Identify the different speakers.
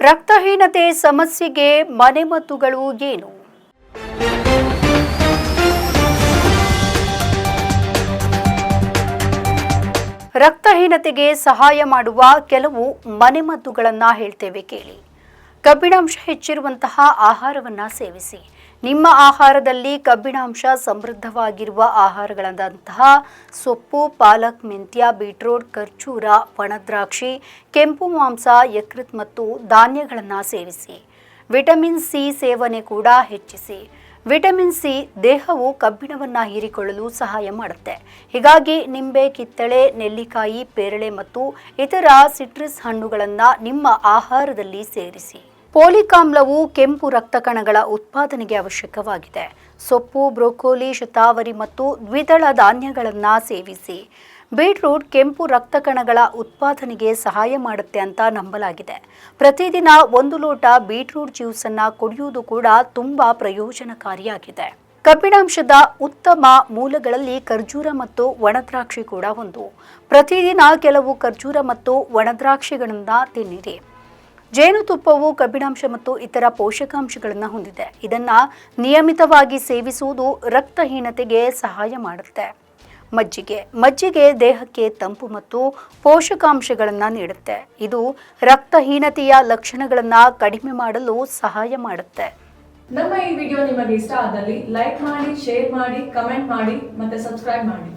Speaker 1: ರಕ್ತಹೀನತೆ ಸಮಸ್ಯೆಗೆ ಮನೆಮದ್ದುಗಳು ಏನು? ರಕ್ತಹೀನತೆಗೆ ಸಹಾಯ ಮಾಡುವ ಕೆಲವು ಮನೆಮದ್ದುಗಳನ್ನು ಹೇಳ್ತೇವೆ ಕೇಳಿ. ಕಬ್ಬಿಣಾಂಶ ಹೆಚ್ಚಿರುವಂತಹ ಆಹಾರವನ್ನು ಸೇವಿಸಿ. ನಿಮ್ಮ ಆಹಾರದಲ್ಲಿ ಕಬ್ಬಿಣಾಂಶ ಸಮೃದ್ಧವಾಗಿರುವ ಆಹಾರಗಳಾದಂತಹ ಸೊಪ್ಪು, ಪಾಲಕ್, ಮೆಂತ್ಯ, ಬೀಟ್ರೋಟ್, ಖರ್ಜೂರ, ಒಣದ್ರಾಕ್ಷಿ, ಕೆಂಪು ಮಾಂಸ, ಯಕೃತ್ ಮತ್ತು ಧಾನ್ಯಗಳನ್ನು ಸೇವಿಸಿ. ವಿಟಮಿನ್ ಸಿ ಸೇವನೆ ಕೂಡ ಹೆಚ್ಚಿಸಿ. ವಿಟಮಿನ್ ಸಿ ದೇಹವು ಕಬ್ಬಿಣವನ್ನು ಹೀರಿಕೊಳ್ಳಲು ಸಹಾಯ ಮಾಡುತ್ತೆ. ಹೀಗಾಗಿ ನಿಂಬೆ, ಕಿತ್ತಳೆ, ನೆಲ್ಲಿಕಾಯಿ, ಪೇರಳೆ ಮತ್ತು ಇತರ ಸಿಟ್ರಸ್ ಹಣ್ಣುಗಳನ್ನು ನಿಮ್ಮ ಆಹಾರದಲ್ಲಿ ಸೇರಿಸಿ. ಪೋಲಿಕ್ ಆಮ್ಲವು ಕೆಂಪು ರಕ್ತ ಕಣಗಳ ಉತ್ಪಾದನೆಗೆ ಅವಶ್ಯಕವಾಗಿದೆ. ಸೊಪ್ಪು, ಬ್ರೊಕೋಲಿ, ಶತಾವರಿ ಮತ್ತು ದ್ವಿದಳ ಧಾನ್ಯಗಳನ್ನು ಸೇವಿಸಿ. ಬೀಟ್ರೂಟ್ ಕೆಂಪು ರಕ್ತ ಕಣಗಳ ಉತ್ಪಾದನೆಗೆ ಸಹಾಯ ಮಾಡುತ್ತೆ ಅಂತ ನಂಬಲಾಗಿದೆ. ಪ್ರತಿದಿನ ಒಂದು ಲೋಟ ಬೀಟ್ರೂಟ್ ಜ್ಯೂಸನ್ನು ಕುಡಿಯುವುದು ಕೂಡ ತುಂಬಾ ಪ್ರಯೋಜನಕಾರಿಯಾಗಿದೆ. ಕಬ್ಬಿಣಾಂಶದ ಉತ್ತಮ ಮೂಲಗಳಲ್ಲಿ ಖರ್ಜೂರ ಮತ್ತು ಒಣದ್ರಾಕ್ಷಿ ಕೂಡ ಒಂದು. ಪ್ರತಿದಿನ ಕೆಲವು ಖರ್ಜೂರ ಮತ್ತು ಒಣದ್ರಾಕ್ಷಿಗಳನ್ನು ತಿನ್ನಿರಿ. ಜೇನುತುಪ್ಪವು ಕಬ್ಬಿಣಾಂಶ ಮತ್ತು ಇತರ ಪೋಷಕಾಂಶಗಳನ್ನು ಹೊಂದಿದೆ. ಇದನ್ನು ನಿಯಮಿತವಾಗಿ ಸೇವಿಸುವುದು ರಕ್ತಹೀನತೆಗೆ ಸಹಾಯ ಮಾಡುತ್ತೆ. ಮಜ್ಜಿಗೆ. ಮಜ್ಜಿಗೆ ದೇಹಕ್ಕೆ ತಂಪು ಮತ್ತು ಪೋಷಕಾಂಶಗಳನ್ನು ನೀಡುತ್ತೆ. ಇದು ರಕ್ತಹೀನತೆಯ ಲಕ್ಷಣಗಳನ್ನು ಕಡಿಮೆ ಮಾಡಲು ಸಹಾಯ ಮಾಡುತ್ತೆ.
Speaker 2: ನಮ್ಮ ಈ ವಿಡಿಯೋ ನಿಮಗೆ ಇಷ್ಟ ಆದಲ್ಲಿ ಲೈಕ್ ಮಾಡಿ, ಶೇರ್ ಮಾಡಿ, ಕಮೆಂಟ್ ಮಾಡಿ ಮತ್ತೆ ಸಬ್ಸ್ಕ್ರೈಬ್ ಮಾಡಿ.